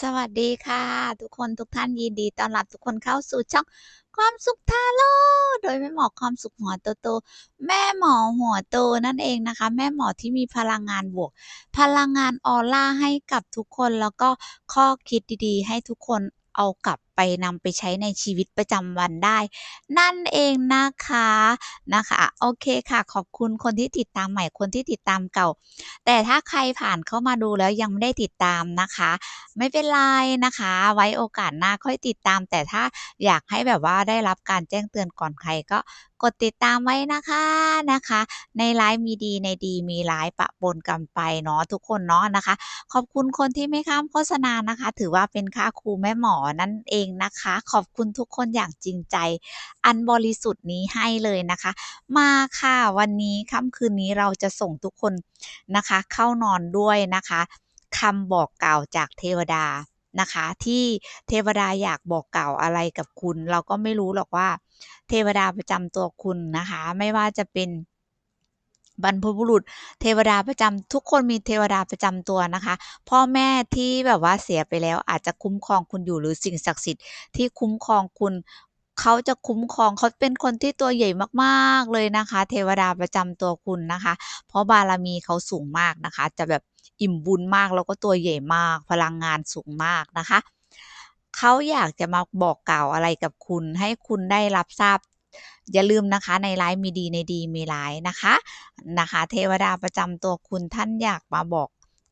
สวัสดีค่ะ ทุกคนทุกท่านยินดีต้อนรับทุกคนเข้าสู่ช่องความสุขทาโร่โดยแม่หมอความสุขหัวโตโตแม่หมอหัวโตนั่นเองนะคะ แม่หมอที่มีพลังงานบวก พลังงานออร่าให้กับทุกคนแล้วก็ข้อคิดดีๆ ให้ทุกคนเอากลับไปนำไปใช้ในชีวิตประจำวันได้ นั่นเองนะคะนะคะโอเคค่ะ ขอบคุณคนที่ติดตามใหม่คนที่ติดตามเก่า แต่ถ้าใครผ่านเข้ามาดูแล้วยังไม่ได้ติดตามนะคะ ไม่เป็นไรนะคะ ไว้โอกาสหน้าค่อยติดตาม แต่ถ้าอยากให้แบบว่าได้รับการแจ้งเตือนก่อนใครก็กดติดตามไว้นะคะนะคะ ในไลฟ์มีดีในดีมีร้ายปะปนกันไปเนาะทุกคนเนาะนะคะ ขอบคุณคนที่ไม่ข้ามโฆษณานะคะ ถือว่าเป็นค่าครูแม่หมอนั่นเองนะคะ ขอบคุณทุกคนอย่างจริงใจ อันบริสุทธิ์นี้ให้เลยนะคะ มาค่ะวันนี้ค่ำคืนนี้เราจะส่งทุกคนนะคะ เข้านอนด้วยนะคะคำบอกกล่าวจากเทวดานะคะ ที่เทวดาอยากบอกกล่าวอะไรกับคุณ เราก็ไม่รู้หรอกว่า เทวดาประจำตัวคุณนะคะ ไม่ว่าจะเป็น บรรพบุรุษเทวดาประจำทุกคนมีเทวดาประจำตัวนะคะ พ่อแม่ที่แบบว่าเสียไปแล้วอาจจะคุ้มครองคุณอยู่หรือสิ่งศักดิ์สิทธิ์ที่คุ้มครองคุณเขาจะคุ้มครองเขาเป็นคนที่ตัวใหญ่มากๆเลยนะคะ เทวดาประจำตัวคุณนะคะ เพราะบารมีเขาสูงมากนะคะ จะแบบอิ่มบุญมากแล้วก็ตัวใหญ่มาก พลังงานสูงมากนะคะเขาอยากจะมาบอกกล่าวอะไรกับคุณ ให้คุณได้รับทราบ อย่าลืมนะคะในร้ายมีดีในดีมีร้ายนะคะนะคะ เทวดาประจำตัวคุณท่านอยากมาบอก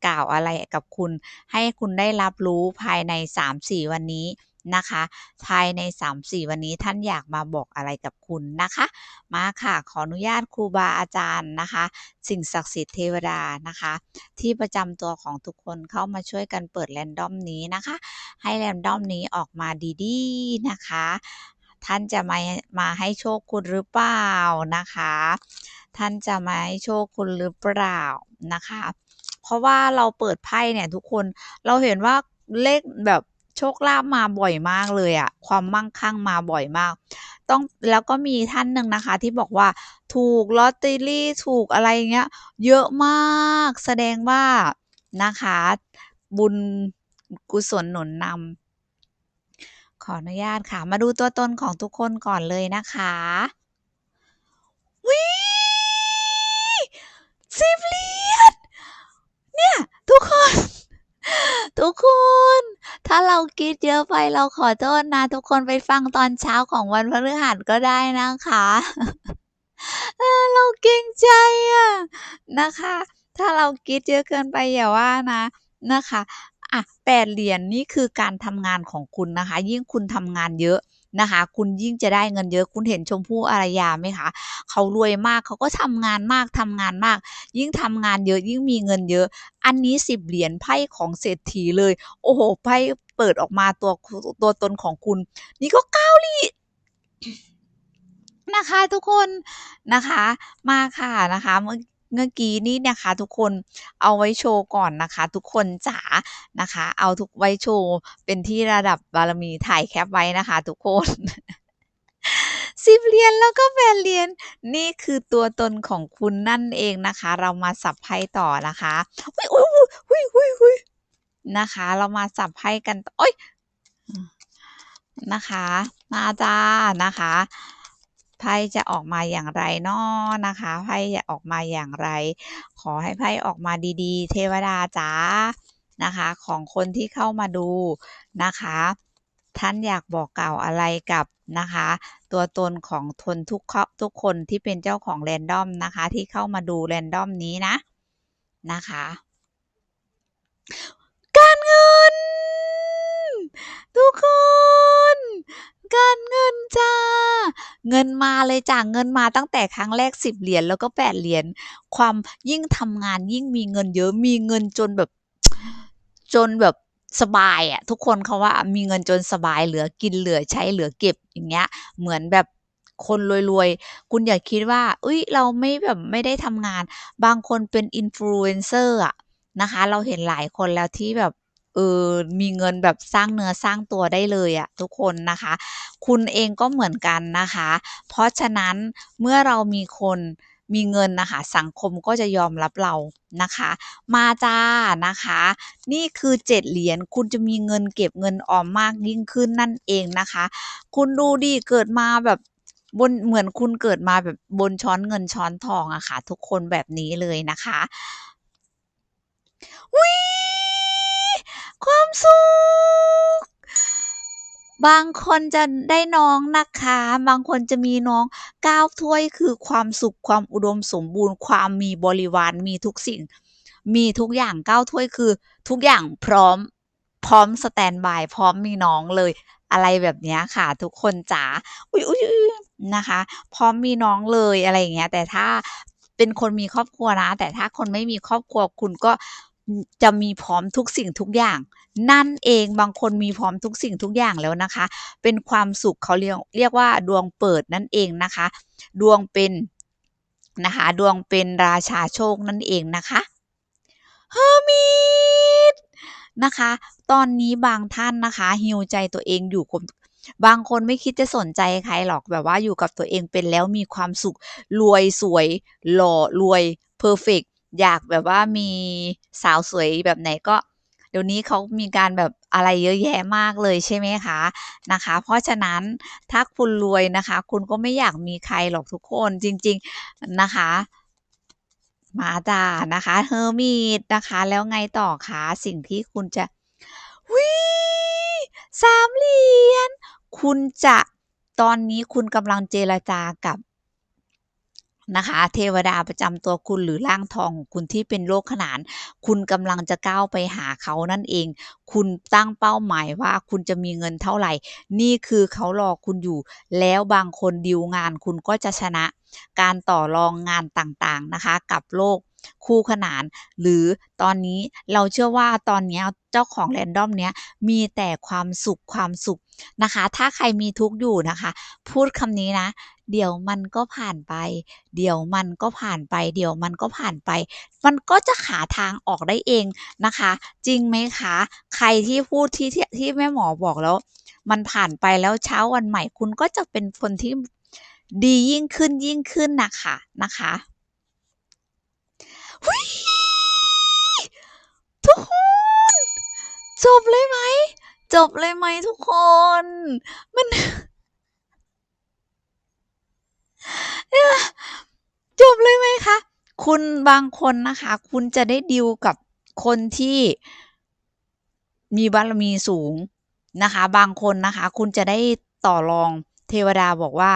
กล่าวอะไรกับคุณ ให้คุณได้รับรู้ภายใน 3-4 วันนี้นะคะ ภายใน 3-4 วันนี้ท่านอยากมาบอกอะไรกับคุณนะคะ มาค่ะขออนุญาตครูบาอาจารย์นะคะ สิ่งศักดิ์สิทธิ์เทวดานะคะ ที่ประจำตัวของทุกคนเข้ามาช่วยกันเปิดแรนดอมนี้นะคะ ให้แรนดอมนี้ออกมาดีๆนะคะ ท่านจะมามาให้โชคคุณหรือเปล่านะคะ ท่านจะมาให้โชคคุณหรือเปล่านะคะ เพราะว่าเราเปิดไพ่เนี่ยทุกคนเราเห็นว่าเลขแบบโชคลาภมาบ่อยมากเลยอะความมั่งคั่งมาบ่อยมาก ต้องแล้วก็มีท่านหนึ่งนะคะ ที่บอกว่าถูกลอตเตอรี่ถูกอะไรเงี้ย เยอะมากแสดงว่านะคะ บุญกุศลหนุนนำ ขออนุญาตค่ะ มาดูตัวตนของทุกคนก่อนเลยนะคะวิสิบเหรียญเนี่ย ทุกคน ทุกคน ถ้าเราคิดเยอะไปเราขอโทษนะ ทุกคนไปฟังตอนเช้าของวันพฤหัสก็ได้นะคะเราเกรงใจอะนะคะ ถ้าเราคิดเยอะเกินไปอย่าว่านะนะคะ อะแปดเหรียญนี่คือการทำงานของคุณนะคะ ยิ่งคุณทำงานเยอะนะคะ คุณยิ่งจะได้เงินเยอะ คุณเห็นชมพู่อารยาไหมคะ เขารวยมาก เขาก็ทำงานมากทำงานมาก ยิ่งทำงานเยอะ ยิ่งมีเงินเยอะ อันนี้สิบเหรียญไพ่ของเศรษฐีเลย โอ้โห ไพ่เปิดออกมาตัวตัวตนของคุณ นี่ก็เก้าเหรียญนะคะทุกคนนะคะมาค่ะนะคะเมื่อ เมื่อกี้นี้นะคะทุกคนเอาไว้โชว์ก่อนนะคะ ทุกคนจ๋านะคะ เอาทุกไว้โชว์เป็นที่ระดับบารมีถ่ายแคปไว้นะคะ ทุกคนสิบเหรียญแล้วก็แปดเหรียญนี่คือตัวตนของคุณนั่นเองนะคะ เรามาสับไพ่ต่อนะคะอุ้ยอุ้ยอุ้ยอุ้ยอุ้ยนะคะ เรามาสับไพ่กันโอ้ยนะคะ มาจ้านะคะ ไพ่จะออกมาอย่างไรนาะนะคะไพ่จะออกมาอย่างไร ขอให้ไพ่ออกมาดีๆ เทวดาจ๋านะคะ ของคนที่เข้ามาดูนะคะ ท่านอยากบอกกล่าวอะไรกับนะคะ ตัวตนของทนทุกทุกคนที่เป็นเจ้าของแรนดอมนะคะ ที่เข้ามาดูแรนดอมนี้นะนะคะ การเงิน ทุกคน การ เงินมาเลยจ้าเงินมาตั้งแต่ครั้งแรกสิบเหรียญแล้วก็แปดเหรียญความยิ่งทำงานยิ่งมีเงินเยอะมีเงินจนแบบจนแบบสบายอะทุกคนเขาว่ามีเงินจนสบายเหลือกินเหลือใช้เหลือเก็บอย่างเงี้ย เหมือนแบบคนรวยๆ คุณอย่าคิดว่า อุ้ยเราไม่แบบไม่ได้ทำงาน บางคนเป็นอินฟลูเอนเซอร์อะนะคะ เราเห็นหลายคนแล้วที่แบบ เออมีเงินแบบสร้างเนื้อสร้างตัวได้เลยอะทุกคนนะคะ คุณเองก็เหมือนกันนะคะ เพราะฉะนั้นเมื่อเรามีคนมีเงินนะคะ สังคมก็จะยอมรับเรานะคะ มาจ้ะนะคะ นี่คือ7เหรียญคุณจะมีเงินเก็บเงินออมมากยิ่งขึ้นนั่นเองนะคะ คุณดูดิเกิดมาแบบบนเหมือนคุณเกิดมาแบบบนช้อนเงินช้อนทองอะค่ะ ทุกคนแบบนี้เลยนะคะอุ๊ย ความสุข บางคนจะได้น้องนะคะ บางคนจะมีน้อง9ถ้วยคือความสุขความอุดมสมบูรณ์ ความมีบริวารมีทุกสิ่ง มีทุกอย่าง9ถ้วยคือ ทุกอย่างพร้อมพร้อมสแตนบายพร้อมมีน้องเลยอะไรแบบนี้ค่ะ ทุกคนจ๋าอุ๊ยๆๆนะคะ พร้อมมีน้องเลยอะไรอย่างเงี้ย แต่ถ้าเป็นคนมีครอบครัวนะ แต่ถ้าคนไม่มีครอบครัวคุณก็ จะมีพร้อมทุกสิ่งทุกอย่าง นั่นเองบางคนมีพร้อมทุกสิ่งทุกอย่างแล้วนะคะ เป็นความสุขเขาเรียกเรียกว่าดวงเปิดนั่นเองนะคะ ดวงเป็นนะคะดวงเป็นราชาโชคนั่นเองนะคะ Hermit นะคะ ตอนนี้บางท่านนะคะ heal ใจตัวเองอยู่คมบางคนไม่คิดจะสนใจใครหรอกแบบว่าอยู่กับตัวเองเป็นแล้วมีความสุขรวยสวย หล่อรวยเพอร์เฟกต์ อยากแบบว่ามีสาวสวยแบบไหนก็เดี๋ยวนี้เขามีการแบบอะไรเยอะแยะมากเลยใช่ไหมคะนะคะ เพราะฉะนั้นถ้าคุณรวยนะคะ คุณก็ไม่อยากมีใครหรอกทุกคนจริง ๆนะคะมาจ้ะนะคะ Hermit นะคะ แล้วไงต่อคะ?สิ่งที่คุณจะอุ๊ย3เหรียญคุณจะตอนนี้คุณกำลังเจรจากับ นะคะ เทวดาประจำตัวคุณหรือร่างทองของคุณที่เป็นโรคขนาน คุณกำลังจะก้าวไปหาเขานั่นเอง คุณตั้งเป้าหมายว่าคุณจะมีเงินเท่าไหร่ นี่คือเขารอคุณอยู่ แล้วบางคนดีลงานคุณก็จะชนะ การต่อรองงานต่างๆนะคะ กับโลกคู่ขนาน หรือตอนนี้เราเชื่อว่าตอนนี้เจ้าของ Random เนี้ยมีแต่ความสุขความสุขนะคะ ถ้าใครมีทุกข์อยู่นะคะ พูดคำนี้นะ เดี๋ยวมันก็ผ่านไป เดี๋ยวมันก็ผ่านไป เดี๋ยวมันก็ผ่านไป มันก็จะหาทางออกได้เองนะคะ จริงไหมคะ?ใครที่พูดที่ที่ที่แม่หมอบอกแล้ว มันผ่านไปแล้วเช้าวันใหม่คุณก็จะเป็นคนที่ดียิ่งขึ้นๆน่ะค่ะนนะคะอุ๊ยทุกคน จบเลยไหม?จบเลยไหมทุกคน?มัน จบเลยไหมคะ?คุณบางคนนะคะ คุณจะได้ดีลกับคนที่มีบารมีสูงนะคะ บางคนนะคะ คุณจะได้ต่อรองเทวดาบอกว่า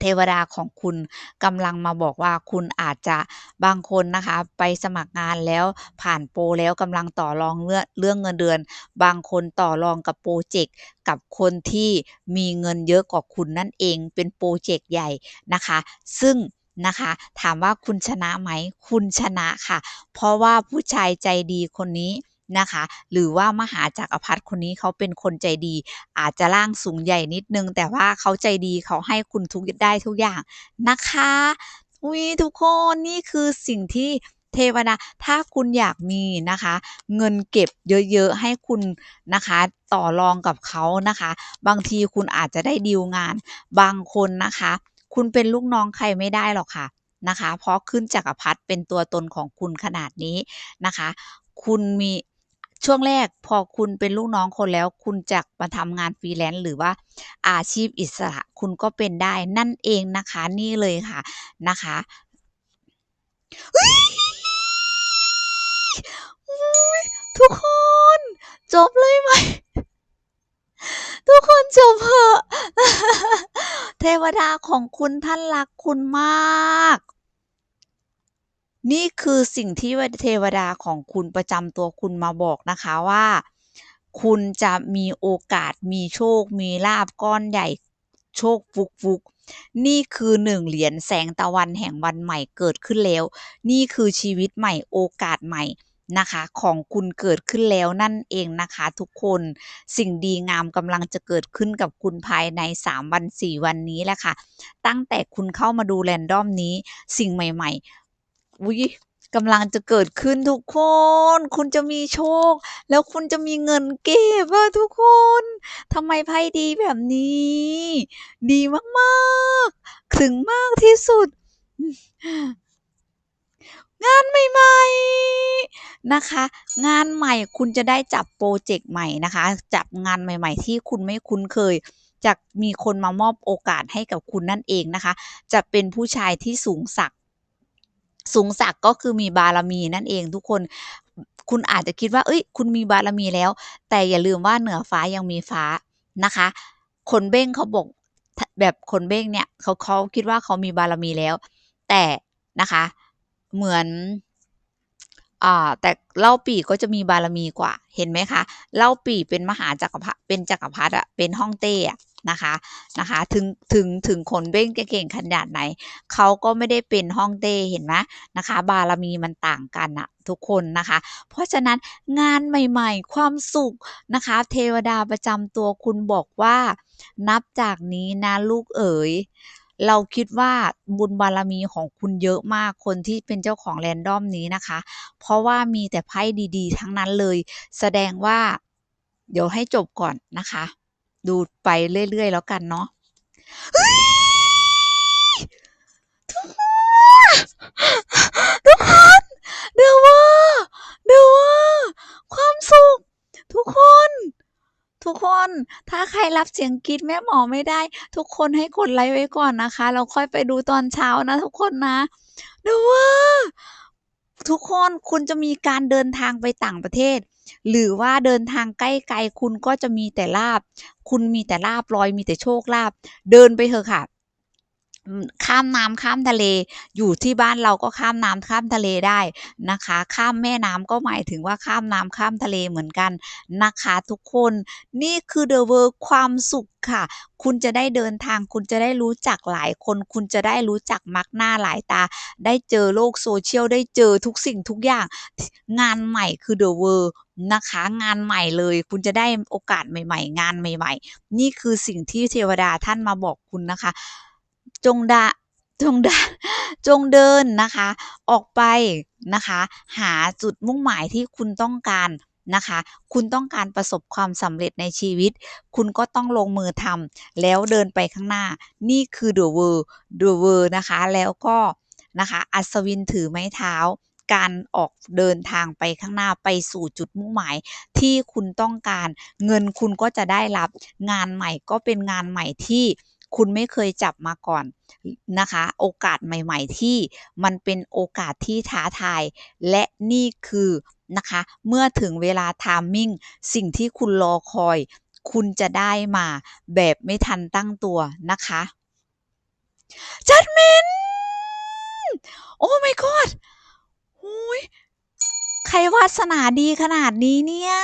เทวดาของคุณกำลังมาบอกว่าคุณอาจจะบางคนนะคะ ไปสมัครงานแล้วผ่านโปรแล้วกำลังต่อรองเรื่องเรื่องเงินเดือน บางคนต่อรองกับพรเจกต์กับคนที่มีเงินเยอะกว่าคุณนั่นเองเป็นพรเจกต์ใหญ่นะคะ ซึ่งนะคะถามว่าคุณชนะไหม?คุณชนะค่ะ เพราะว่าผู้ชายใจดีคนนี้ นะคะ หรือว่ามหาจักรพรรดิคนนี้เขาเป็นคนใจดี อาจจะร่างสูงใหญ่นิดนึง แต่ว่าเขาใจดีเขาให้คุณทุกได้ทุกอย่างนะคะอุ๊ยทุกคนนี่คือสิ่งที่เทวดาถ้าคุณอยากมีนะคะ เงินเก็บเยอะๆให้คุณนะคะ ต่อรองกับเขานะคะ บางทีคุณอาจจะได้ดีลงาน บางคนนะคะ คุณเป็นลูกน้องใครไม่ได้หรอกค่ะนะคะ เพราะขึ้นจักรพรรดิเป็นตัวตนของคุณขนาดนี้นะคะ คุณมี ช่วงแรกพอคุณเป็นลูกน้องคนแล้ว คุณจะมาทำงาน Freelance หรือว่าอาชีพอิสระคุณก็เป็นได้นั่นเองนะคะนี่เลยค่ะนะคะทุกคน จบเลยไหม?ทุกคนจบเหอะ เทวดาของคุณท่านรักคุณมาก นี่คือสิ่งที่เทวดาของคุณประจำตัวคุณมาบอกนะคะว่า คุณจะมีโอกาสมีโชค มีลาภก้อนใหญ่โชคฟุกๆนี่คือ1เหรียญแสงตะวันแห่งวันใหม่เกิดขึ้นแล้ว นี่คือชีวิตใหม่โอกาสใหม่นะคะของคุณเกิดขึ้นแล้วนั่นเองนะคะทุกคนสิ่งดีงามกำลังจะเกิดขึ้นกับคุณภายใน 3 วัน 4 วันนี้แหละค่ะ ตั้งแต่คุณเข้ามาดู Random นี้สิ่งใหม่ ๆ อุ๊ยกำลังจะเกิดขึ้นทุกคน คุณจะมีโชค แล้วคุณจะมีเงินเก็บอะทุกคนทำไมไพ่ดีแบบนี้ ดีมากๆ ถึงมากที่สุด งานใหม่ๆนะคะ งานใหม่คุณจะได้จับพรเจกต์ใหม่นะคะ จับงานใหม่ ๆ ที่คุณไม่คุ้นเคยจะมีคนมามอบโอกาสให้กับคุณนั่นเองนะคะ จะเป็นผู้ชายที่สูงศัก สูงศักก็คือมีบารมีนั่นเองทุกคนคุณอาจจะคิดว่าเฮ้ย คุณมีบารมีแล้ว แต่อย่าลืมว่าเหนือฟ้ายังมีฟ้านะคะ คนเบ้งเขาบอกแบบคนเบ้งเนี่ยเขาเขาคิดว่าเขามีบารมีแล้ว แต่นะคะเหมือนอ่าแต่เล่าปี่ก็จะมีบารมีกว่าเห็นไหมคะ เล่าปี่เป็นมหาจักรพรรดิเป็นจักรพรรดิอะเป็นฮ่องเต้อะ นะคะนะคะถึงถึงถึงขนเบ้งจะเก่งขนาดไหนเขาก็ไม่ได้เป็นฮ่องเต้เห็นไหม?นะคะ บารมีมันต่างกันนะทุกคนนะคะ เพราะฉะนั้นงานใหม่ๆ ความสุขนะคะ เทวดาประจำตัวคุณบอกว่า นับจากนี้นะลูกเอ๋ยเราคิดว่าบุญบารมีของคุณเยอะมากคนที่เป็นเจ้าของ Random นี้นะคะ เพราะว่ามีแต่ไพ่ดีๆ ทั้งนั้นเลย แสดงว่า เดี๋ยวให้จบก่อนนะคะ ดูไปเรื่อยๆแล้วกันเนาะทุกคนทุกคน The World The World ความสุข ทุกคน ทุกคนถ้าใครรับเสียงกรีดแม่หมอไม่ได้ ทุกคนให้กดไลก์ไว้ก่อนนะคะแล้วค่อยไปดูตอนเช้านะ ทุกคนนะ The World ทุกคนคุณจะมีการเดินทางไปต่างประเทศ หรือว่าเดินทางใกล้ไกลคุณก็จะมีแต่ลาบ คุณมีแต่ลาบลอยมีแต่โชคลาบ เดินไปเถอะค่ะ ข้ามน้ำข้ามทะเล อยู่ที่บ้านเราก็ข้ามน้ำข้ามทะเลได้นะคะ ข้ามแม่น้ำก็หมายถึงว่าข้ามน้ำข้ามทะเลเหมือนกันนะคะ ทุกคนนี่คือ The World ความสุขค่ะ คุณจะได้เดินทาง คุณจะได้รู้จักหลายคน คุณจะได้รู้จักมักหน้าหลายตา ได้เจอโลก Social ได้เจอทุกสิ่งทุกอย่าง งานใหม่คือ The World นะคะ งานใหม่เลย คุณจะได้โอกาสใหม่ ๆ งานใหม่ ๆ นี่คือสิ่งที่เทวดาท่านมาบอกคุณนะคะ จงดาจงดาจงเดินนะคะ ออกไปนะคะ หาจุดมุ่งหมายที่คุณต้องการนะคะ คุณต้องการประสบความสำเร็จในชีวิต คุณก็ต้องลงมือทำแล้วเดินไปข้างหน้า นี่คือ The World The World นะคะ แล้วก็นะคะอัศวินถือไม้เท้า การออกเดินทางไปข้างหน้าไปสู่จุดมุ่งหมายที่คุณต้องการ เงินคุณก็จะได้รับ งานใหม่ก็เป็นงานใหม่ที่ คุณไม่เคยจับมาก่อนนะคะ โอกาสใหม่ๆที่มันเป็นโอกาสที่ท้าทาย และนี่คือนะคะ เมื่อถึงเวลา Timing สิ่งที่คุณรอคอย คุณจะได้มาแบบไม่ทันตั้งตัวนะคะ Judgment Oh my God โอ้โฮใครวาสนาดีขนาดนี้เนี่ย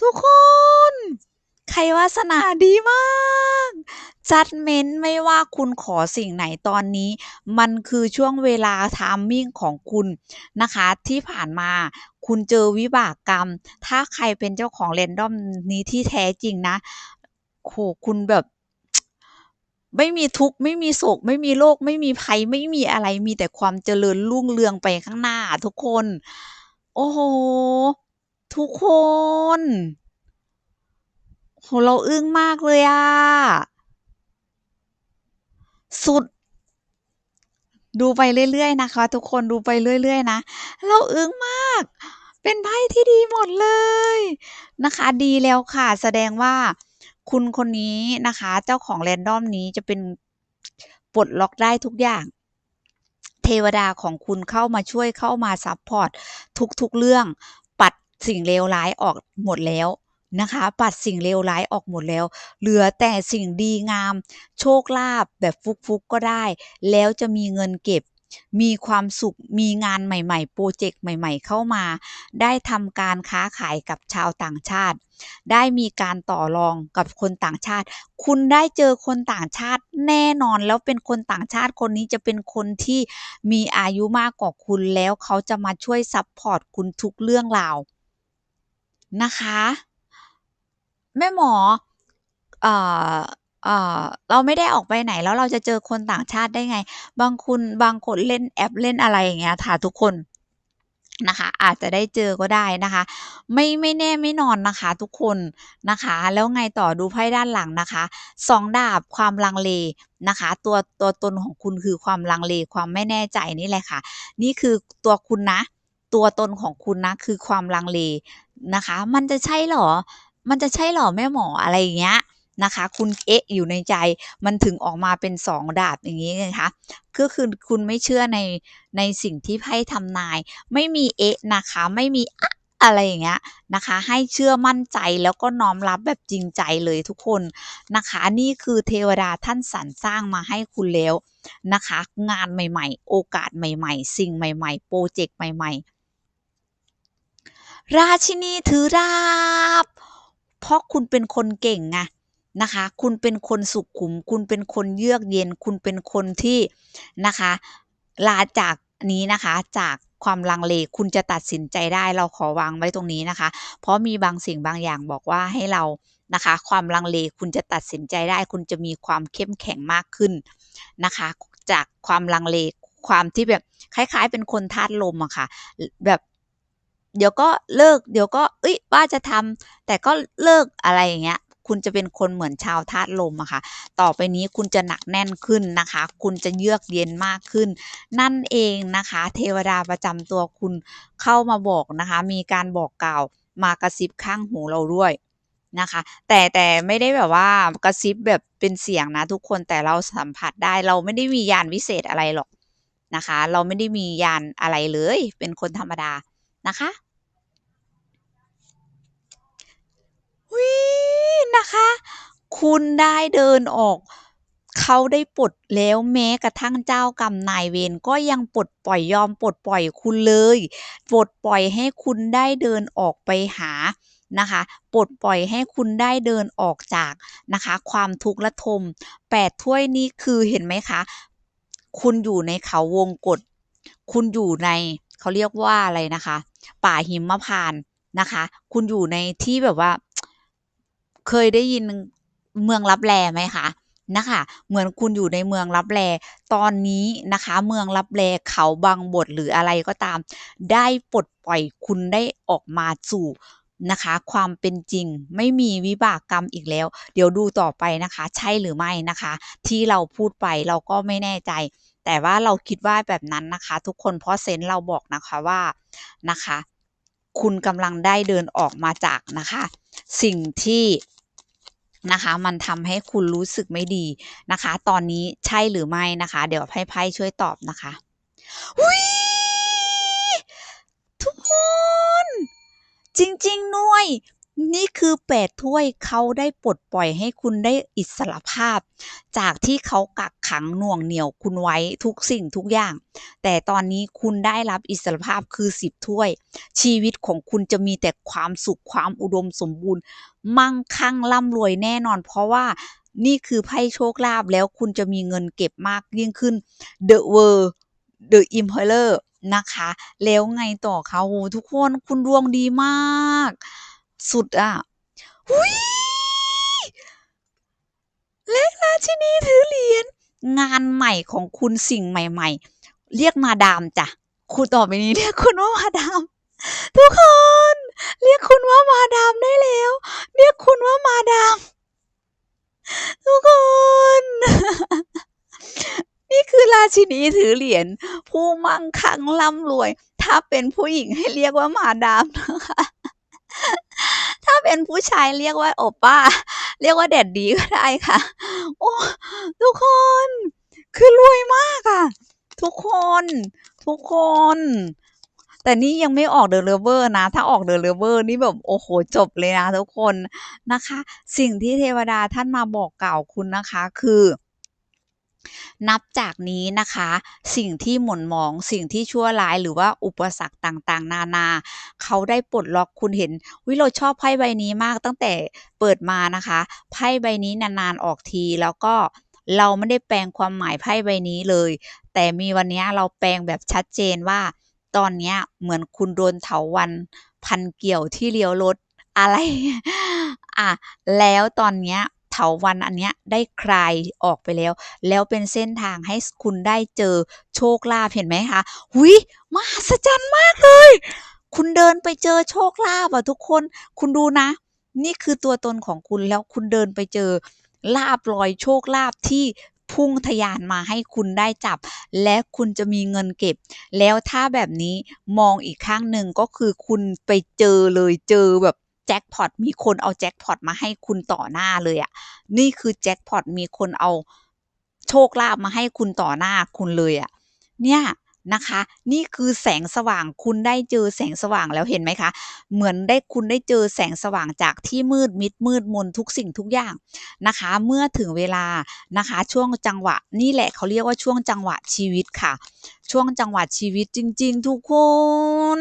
ทุกคน ครวาสนาดีมาก Judgment ไม่ว่าคุณขอสิ่งไหนตอนนี้ มันคือช่วงเวลา Timing ของคุณนะคะ ที่ผ่านมาคุณเจอวิบากกรรม ถ้าใครเป็นเจ้าของ Random นี้ที่แท้จริงนะโอ้โฮคุณแบบ ไม่มีทุกข์ไม่มีโศก ไม่มีโรคไม่มีภัยไม่มีอะไรมีแต่ความเจริญรุ่งเรืองไปข้างหน้า ทุกคน โอ้โฮทุกคน โอ้โฮเราอึ้งมากเลยอะสุด ดูไปเรื่อย ๆ นะคะ ทุกคนดูไปเรื่อย ๆ นะ เราอึ้งมาก เป็นไพ่ที่ดีหมดเลยนะคะ ดีแล้วค่ะ แสดงว่าคุณคนนี้นะคะ เจ้าของ Random นี้จะเป็นปลดล็อกได้ทุกอย่าง เทวดาของคุณเข้ามาช่วยเข้ามาซัปพอร์ตทุกๆเรื่อง ปัดสิ่งเลวร้ายออกหมดแล้ว นะคะปัดสิ่งเลวร้ายออกหมดแล้ว เหลือแต่สิ่งดีงาม โชคลาภแบบฟุกๆก็ได้ แล้วจะมีเงินเก็บ มีความสุขมีงานใหม่ๆพรเจกต์ใหม่ๆ เข้ามา ได้ทำการค้าขายกับชาวต่างชาติ ได้มีการต่อรองกับคนต่างชาติ คุณได้เจอคนต่างชาติแน่นอนแล้วเป็นคนต่างชาติคนนี้จะเป็นคนที่มีอายุมากกว่าคุณแล้วเขาจะมาช่วยซัปพอร์ตคุณทุกเรื่องราวนะคะ แม่หมอเอ่าอ่าเราไม่ได้ออกไปไหนแล้วเราจะเจอคนต่างชาติได้ไง?บางคุณบางคนเล่นแอปเล่นอะไรอย่างเงี้ยค่ะทุกคนนะคะอาจจะได้เจอก็ได้นะคะ ไม่ไม่แน่ไม่นอนนะคะ ทุกคนนะคะ แล้วไงต่อดูไพ่ด้านหลังนะคะ2ดาบความลังเลนะคะ ตัวตัวตนของคุณคือความลังเลความไม่แน่ใจนี่แหละค่ะ นี่คือตัวคุณนะ ตัวตนของคุณนะคือความลังเลนะคะ มันจะใช่หรอ มันจะใช่หรอแม่หมออะไรอย่างเงี้ยนะคะ คุณเอ๊ะอยู่ในใจมันถึงออกมาเป็น2ดาบอย่างงี้ไงคะก็คือคุณไม่เชื่อในในสิ่งที่ไพ่ทำนาย ไม่มีเอ๊ะนะคะ ไม่มีอะอะไรอย่างเงี้ยนะคะ ให้เชื่อมั่นใจแล้วก็น้อมรับแบบจริงใจเลยทุกคนนะคะ นี่คือเทวดาท่านสรรสร้างมาให้คุณแล้วนะคะ งานใหม่ ๆ โอกาสใหม่ ๆ สิ่งใหม่ๆพรเจกต์ใหม่ ๆ ราชินีถือดาบ เพราะคุณเป็นคนเก่งไงนะคะ คุณเป็นคนสุขุม คุณเป็นคนเยือกเย็น คุณเป็นคนที่นะคะลาจากนี้นะคะจากความลังเลคุณจะตัดสินใจได้เราขอวางไว้ตรงนี้นะคะ เพราะมีบางสิ่งบางอย่างบอกว่าให้เรานะคะ ความลังเลคุณจะตัดสินใจได้ คุณจะมีความเข้มแข็งมากขึ้นนะคะ จากความลังเลความที่แบบคล้าย ๆ เป็นคนธาตุลมอะค่ะ แบบ เดี๋ยวก็เลิก เดี๋ยวก็เฮ้ยว่าจะทำแต่ก็เลิกอะไรอย่างเงี้ย คุณจะเป็นคนเหมือนชาวธาตุลมอะค่ะ ต่อไปนี้คุณจะหนักแน่นขึ้นนะคะ คุณจะเยือกเย็นมากขึ้น นั่นเองนะคะ เทวดาประจำตัวคุณเข้ามาบอกนะคะ มีการบอกกล่าวมากระซิบข้างหูเราด้วยนะคะ แต่แต่ไม่ได้แบบว่ากระซิบแบบเป็นเสียงนะทุกคนแต่เราสัมผัสได้เราไม่ได้มียานวิเศษอะไรหรอกนะคะ เราไม่ได้มียานอะไรเลย เป็นคนธรรมดานะคะ อุ๊ยนะคะ คุณได้เดินออก เขาได้ปลดแล้วแม้กระทั่งเจ้ากรรมนายเวรก็ยังปลดปล่อยยอมปลดปล่อยคุณเลย ปลดปล่อยให้คุณได้เดินออกไปหานะคะปลดปล่อยให้คุณได้เดินออกจากนะคะ ความทุกข์ระทม8ถ้วยนี่คือเห็นไหมคะ คุณอยู่ในเขาวงกตคุณอยู่ในเขาเรียกว่าอะไรนะคะ ป่าหิมพานต์นะคะ คุณอยู่ในที่แบบว่า เคยได้ยินเมืองลับแลไหมคะนะคะเหมือนคุณอยู่ในเมืองลับแลตอนนี้นะคะ เมืองลับแลเขาบางบทหรืออะไรก็ตาม ได้ปลดปล่อยคุณได้ออกมาสู่นะคะ ความเป็นจริงไม่มีวิบากกรรมอีกแล้ว เดี๋ยวดูต่อไปนะคะ ใช่หรือไม่นะคะ ที่เราพูดไปเราก็ไม่แน่ใจ แต่ว่าเราคิดว่าแบบนั้นนะคะ ทุกคนเพราะเซนส์เราบอกนะคะว่านะคะ คุณกำลังได้เดินออกมาจากนะคะ สิ่งที่ นะคะ มันทำให้คุณรู้สึกไม่ดีนะคะ ตอนนี้ใช่หรือไม่นะคะ เดี๋ยวให้ไพ่ช่วยตอบนะคะวิทุกคน จริง ๆ ด้วย นี่คือ8ถ้วยเขาได้ปลดปล่อยให้คุณได้อิสรภาพ จากที่เขากักขังหน่วงเหนี่ยวคุณไว้ทุกสิ่งทุกอย่าง แต่ตอนนี้คุณได้รับอิสรภาพคือ10ถ้วย ชีวิตของคุณจะมีแต่ความสุขความอุดมสมบูรณ์ มั่งคั่งร่ำรวยแน่นอน เพราะว่านี่คือไพ่โชคลาภแล้วคุณจะมีเงินเก็บมากยิ่งขึ้น The World The Emperor นะคะ แล้วไงต่อคะโอ้โฮทุกคนคุณดวงดีมาก สุดอะอุ๊ยและราชินีถือเหรียญงานใหม่ของคุณสิ่งใหม่ ๆ เรียกมาดามจ้ะคุณต่อไปนี้เรียกคุณว่ามาดาม ทุกคน เรียกคุณว่ามาดามได้แล้ว เรียกคุณว่ามาดาม ทุกคน นี่คือราชินีถือเหรียญผู้มั่งคั่งร่ำรวย ถ้าเป็นผู้หญิงให้เรียกว่ามาดามนะคะ ถ้าเป็นผู้ชายเรียกว่าโอป้า เรียกว่าแดดดีก็ได้ค่ะ โอ้ทุกคน คือรวยมากอะทุกคน ทุกคน แต่นี่ยังไม่ออก The Lover นะ ถ้าออก The Lover นี่แบบโอ้โฮจบเลยนะทุกคนนะคะ สิ่งที่เทวดาท่านมาบอกกล่าวคุณนะคะ คือ นับจากนี้นะคะ สิ่งที่หม่นหมองสิ่งที่ชั่วร้ายหรือว่าอุปสรรคต่างๆ นานา เขาได้ปลดล็อกคุณเห็นอุ๊ยเราชอบไพ่ใบนี้มากตั้งแต่เปิดมานะคะไพ่ใบนี้นานๆออกทีแล้วก็เราไม่ได้แปลงความหมายไพ่ใบนี้เลย แต่มีวันนี้เราแปลงแบบชัดเจนว่า ตอนนี้เหมือนคุณโดนเถาวัลย์พันเกี่ยวที่เลี้ยวรถอะไรอะแล้วตอนเนี้ย เถาวัลย์อันเนี้ยได้คลายออกไปแล้ว แล้วเป็นเส้นทางให้คุณได้เจอโชคลาภเห็นไหมคะหุยมหัศจรรย์มากเลย คุณเดินไปเจอโชคลาภอะทุกคน คุณดูนะ นี่คือตัวตนของคุณแล้วคุณเดินไปเจอลาบลอยโชคลาภที่พุ่งทะยานมาให้คุณได้จับ และคุณจะมีเงินเก็บ แล้วถ้าแบบนี้มองอีกข้างหนึ่งก็คือคุณไปเจอเลยเจอแบบ แจ็คพอตมีคนเอาแจ็คพอตมาให้คุณต่อหน้าเลยอะนี่คือแจ็คพอตมีคนเอาโชคลาภมาให้คุณต่อหน้าคุณเลยอะ เนี่ยนะคะ นี่คือแสงสว่างคุณได้เจอแสงสว่างแล้วเห็นไหมคะ เหมือนได้คุณได้เจอแสงสว่างจากที่มืดมิดมืดมนทุกสิ่งทุกอย่างนะคะ เมื่อถึงเวลานะคะ ช่วงจังหวะนี่แหละเขาเรียกว่าช่วงจังหวะชีวิตค่ะ ช่วงจังหวะชีวิตจริง ๆ ทุกคน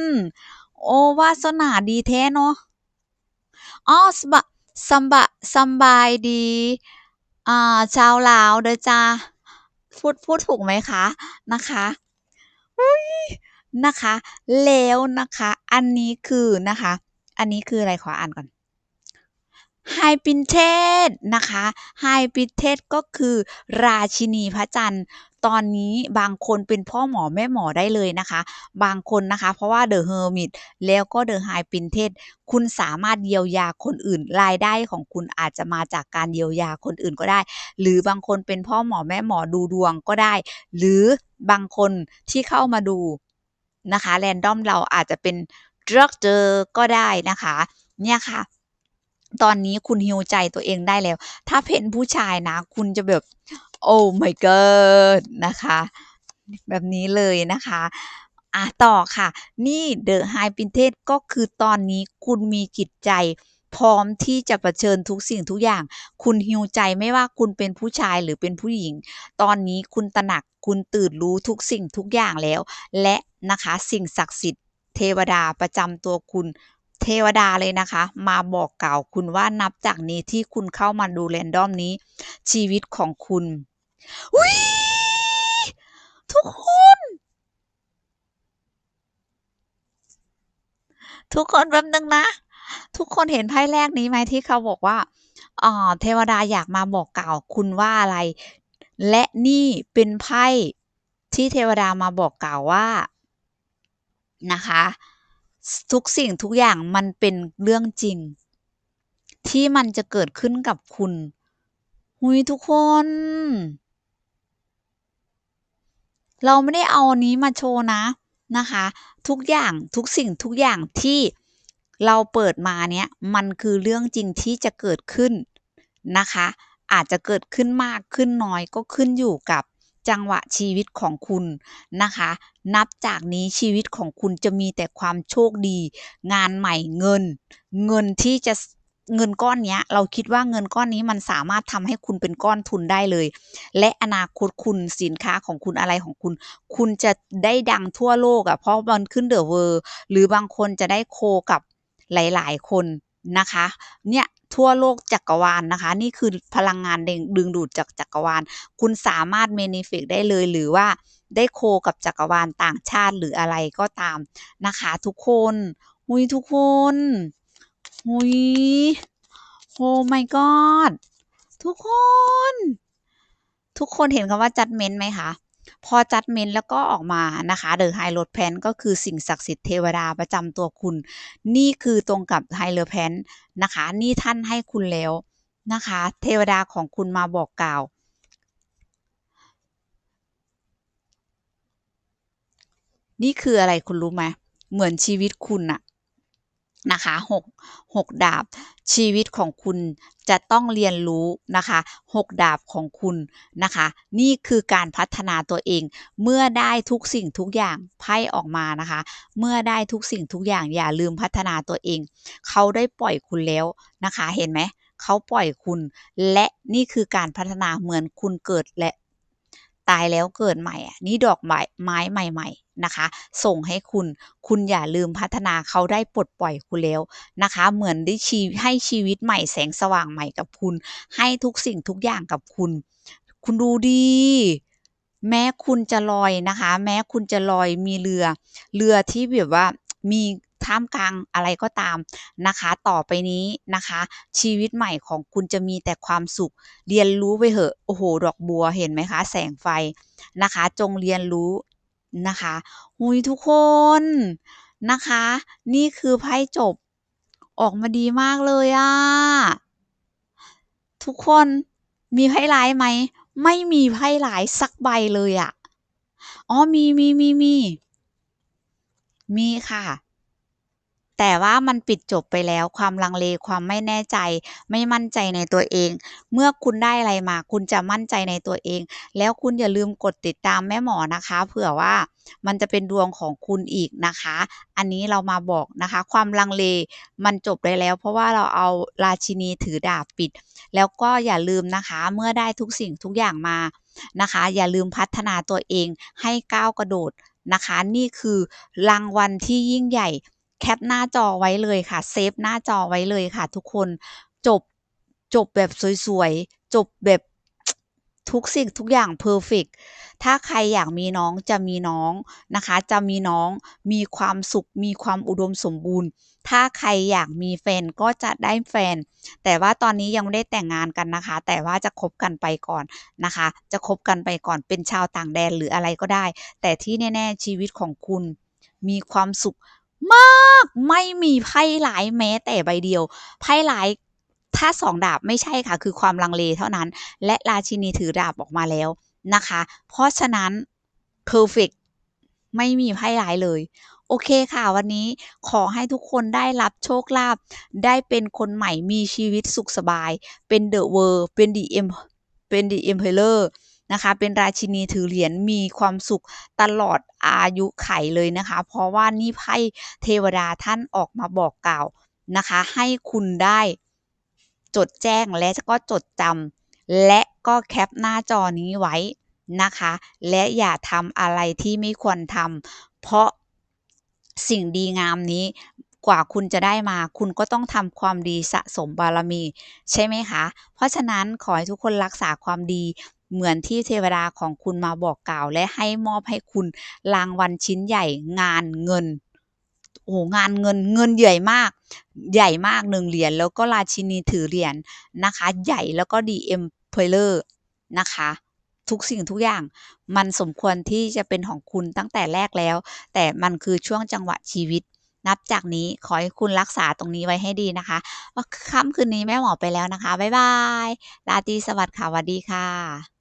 โอ้วาสนาดีแท้เนาะ อ๋อสบะสำบะสำบายดีอ่าชาวลาวเด้อจ้าพูดพูดถูกไหมคะนะคะอุ๊ยนะคะ แล้วนะคะ อันนี้คือนะคะ อันนี้คืออะไรขออ่านก่อนไฮปินเทสนะคะไฮปินเทสก็คือราชินีพระจันทร์ ตอนนี้บางคนเป็นพ่อหมอแม่หมอได้เลยนะคะ บางคนนะคะ เพราะว่า The Hermit แล้วก็ The High Priestess คุณสามารถเยียวยาคนอื่นรายได้ของคุณอาจจะมาจากการเยียวยาคนอื่นก็ได้ หรือบางคนเป็นพ่อหมอแม่หมอดูดวงก็ได้ หรือบางคนที่เข้ามาดูนะคะแรนดอมเราอาจจะเป็นด็อกเตอก็ได้นะคะ เนี่ยค่ะ ตอนนี้คุณฮีลใจตัวเองได้แล้ว ถ้าเป็นผู้ชายนะ คุณจะแบบ โอ้ my god นะคะ แบบนี้เลยนะคะอะต่อค่ะ นี่ The High Priestess ก็คือตอนนี้คุณมีจิตใจพร้อมที่จะเผชิญทุกสิ่งทุกอย่าง คุณฮีลใจไม่ว่าคุณเป็นผู้ชายหรือเป็นผู้หญิง ตอนนี้คุณตระหนักคุณตื่นรู้ทุกสิ่งทุกอย่างแล้ว และนะคะสิ่งศักดิ์สิทธิ์เทวดาประจำตัวคุณเทวดาเลยนะคะ มาบอกกล่าวคุณว่านับจากนี้ที่คุณเข้ามาดูแรนดอมนี้ ชีวิตของคุณ อุ๊ยทุกคน ทุกคนแป๊บนึงนะ ทุกคนเห็นไพ่แรกนี้ไหมที่เขาบอกว่าอ่าเทวดาอยากมาบอกกล่าวคุณว่าอะไร และนี่เป็นไพ่ที่เทวดามาบอกกล่าวว่านะคะ ทุกสิ่งทุกอย่างมันเป็นเรื่องจริง ที่มันจะเกิดขึ้นกับคุณอุ๊ยทุกคน เราไม่ได้เอานี้มาโชว์นะนะคะ ทุกอย่างทุกสิ่งทุกอย่างที่เราเปิดมาเนี่ยมันคือเรื่องจริงที่จะเกิดขึ้นนะคะ อาจจะเกิดขึ้นมากขึ้นน้อยก็ขึ้นอยู่กับจังหวะชีวิตของคุณนะคะ นับจากนี้ชีวิตของคุณจะมีแต่ความโชคดี งานใหม่เงิน เงินที่จะ เงินก้อนเนี้ยเราคิดว่าเงินก้อนนี้มันสามารถทำให้คุณเป็นก้อนทุนได้เลย และอนาคตคุณสินค้าของคุณอะไรของคุณ คุณจะได้ดังทั่วโลกอะเพราะมันขึ้น The World หรือบางคนจะได้โคกับหลาย ๆ คนนะคะ เนี่ยทั่วโลกจักรวาลนะคะ นี่คือพลังงานดึงดูดจากจักรวาล คุณสามารถ manifest ได้เลยหรือว่าได้โคกับจักรวาลต่างชาติหรืออะไรก็ตามนะคะ ทุกคนอุ๊ยทุกคน อุ๊ย Oh my god ทุกคน ทุกคนเห็นคำว่า Judgment ไหมคะ พอ Judgment แล้วก็ออกมานะคะ The Hierophant ก็คือสิ่งศักดิ์สิทธิ์เทวดาประจำตัวคุณ นี่คือตรงกับ Hierophant นะคะ นี่ท่านให้คุณแล้วนะคะ เทวดาของคุณมาบอกกล่าวนี่คืออะไรคุณรู้ไหมเหมือนชีวิตคุณน่ะ นะคะ6 6ดาบชีวิตของคุณจะต้องเรียนรู้นะคะ6ดาบของคุณนะคะ นี่คือการพัฒนาตัวเอง เมื่อได้ทุกสิ่งทุกอย่างไพ่ออกมานะคะ เมื่อได้ทุกสิ่งทุกอย่างอย่าลืมพัฒนาตัวเอง เขาได้ปล่อยคุณแล้วนะคะ เห็นไหมเขาปล่อยคุณ และนี่คือการพัฒนาเหมือนคุณเกิดและ ตายแล้วเกิดใหม่อะนี่ดอกไม้ไม้ใหม่ ๆนะคะ ส่งให้คุณ คุณอย่าลืมพัฒนาเขาได้ปลดปล่อยคุณแล้วนะคะ เหมือนได้ชีให้ชีวิตใหม่แสงสว่างใหม่กับคุณ ให้ทุกสิ่งทุกอย่างกับคุณ คุณดูดิแม้คุณจะลอยนะคะ แม้คุณจะลอยมีเรือ เรือที่แบบว่ามี ท่ามกลางอะไรก็ตามนะคะ ต่อไปนี้นะคะ ชีวิตใหม่ของคุณจะมีแต่ความสุข เรียนรู้ไปเถอะโอ้โฮดอกบัวเห็นไหมคะ แสงไฟนะคะ จงเรียนรู้นะคะอุ๊ยทุกคนนะคะ นี่คือไพ่จบ ออกมาดีมากเลยอะทุกคนมีไพ่ร้ายไหม?ไม่มีไพ่ร้ายสักใบเลยอะอ๋อมีๆๆๆมีค่ะ แต่ว่ามันปิดจบไปแล้วความลังเลความไม่แน่ใจ ไม่มั่นใจในตัวเอง เมื่อคุณได้อะไรมา คุณจะมั่นใจในตัวเอง แล้วคุณอย่าลืมกดติดตามแม่หมอนะคะ เผื่อว่ามันจะเป็นดวงของคุณอีกนะคะ อันนี้เรามาบอกนะคะ ความลังเลมันจบไปแล้ว เพราะว่าเราเอาราชินีถือดาบปิด แล้วก็อย่าลืมนะคะ เมื่อได้ทุกสิ่งทุกอย่างมานะคะ อย่าลืมพัฒนาตัวเองให้ก้าวกระโดดนะคะ นี่คือรางวัลที่ยิ่งใหญ่ แคปหน้าจอไว้เลยค่ะ เซฟหน้าจอไว้เลยค่ะ ทุกคนจบจบแบบสวยๆ จบแบบทุกสิ่งทุกอย่างเพอร์เฟกต์ถ้าใครอยากมีน้องจะมีน้องนะคะ จะมีน้องมีความสุข มีความอุดมสมบูรณ์ ถ้าใครอยากมีแฟนก็จะได้แฟน แต่ว่าตอนนี้ยังไม่ได้แต่งงานกันนะคะ แต่ว่าจะคบกันไปก่อนนะคะ จะคบกันไปก่อนเป็นชาวต่างแดนหรืออะไรก็ได้ แต่ที่แน่ ๆ ชีวิตของคุณมีความสุข มากไม่มีไพ่ร้ายแม้แต่ใบเดียวไพ่ร้ายถ้า2ดาบไม่ใช่ค่ะ คือความลังเลเท่านั้น และราชินีถือดาบออกมาแล้วนะคะ เพราะฉะนั้นเพอร์เฟกต์ไม่มีไพ่ร้ายเลย โอเคค่ะ วันนี้ขอให้ทุกคนได้รับโชคลาภได้เป็นคนใหม่มีชีวิตสุขสบาย เป็น The World เป็น The Em เป็น The Emperor นะคะ เป็นราชินีถือเหรียญมีความสุขตลอดอายุไขเลยนะคะ เพราะว่านี่ไพ่เทวดาท่านออกมาบอกกล่าวนะคะ ให้คุณได้จดแจ้งและก็จดจำและก็แคปหน้าจอนี้ไว้นะคะ และอย่าทำอะไรที่ไม่ควรทำเพราะสิ่งดีงามนี้กว่าคุณจะได้มา คุณก็ต้องทำความดีสะสมบารมี ใช่ไหมคะ เพราะฉะนั้นขอให้ทุกคนรักษาความดี เหมือนที่เทวดาของคุณมาบอกกล่าวและให้มอบให้คุณรางวัลชิ้นใหญ่งานเงินโอ้โฮงานเงินเงินใหญ่มาก ใหญ่มาก1เหรียญแล้วก็ราชินีถือเหรียญนะคะ ใหญ่แล้วก็ The Emperor นะคะ ทุกสิ่งทุกอย่างมันสมควรที่จะเป็นของคุณตั้งแต่แรกแล้ว แต่มันคือช่วงจังหวะชีวิต นับจากนี้ขอให้คุณรักษาตรงนี้ไว้ให้ดีนะคะค่ำคืนนี้แม่หมอไปแล้วนะคะ บ๊ายบายราตรีสวัสดิ์ค่ะสวัสดีค่ะ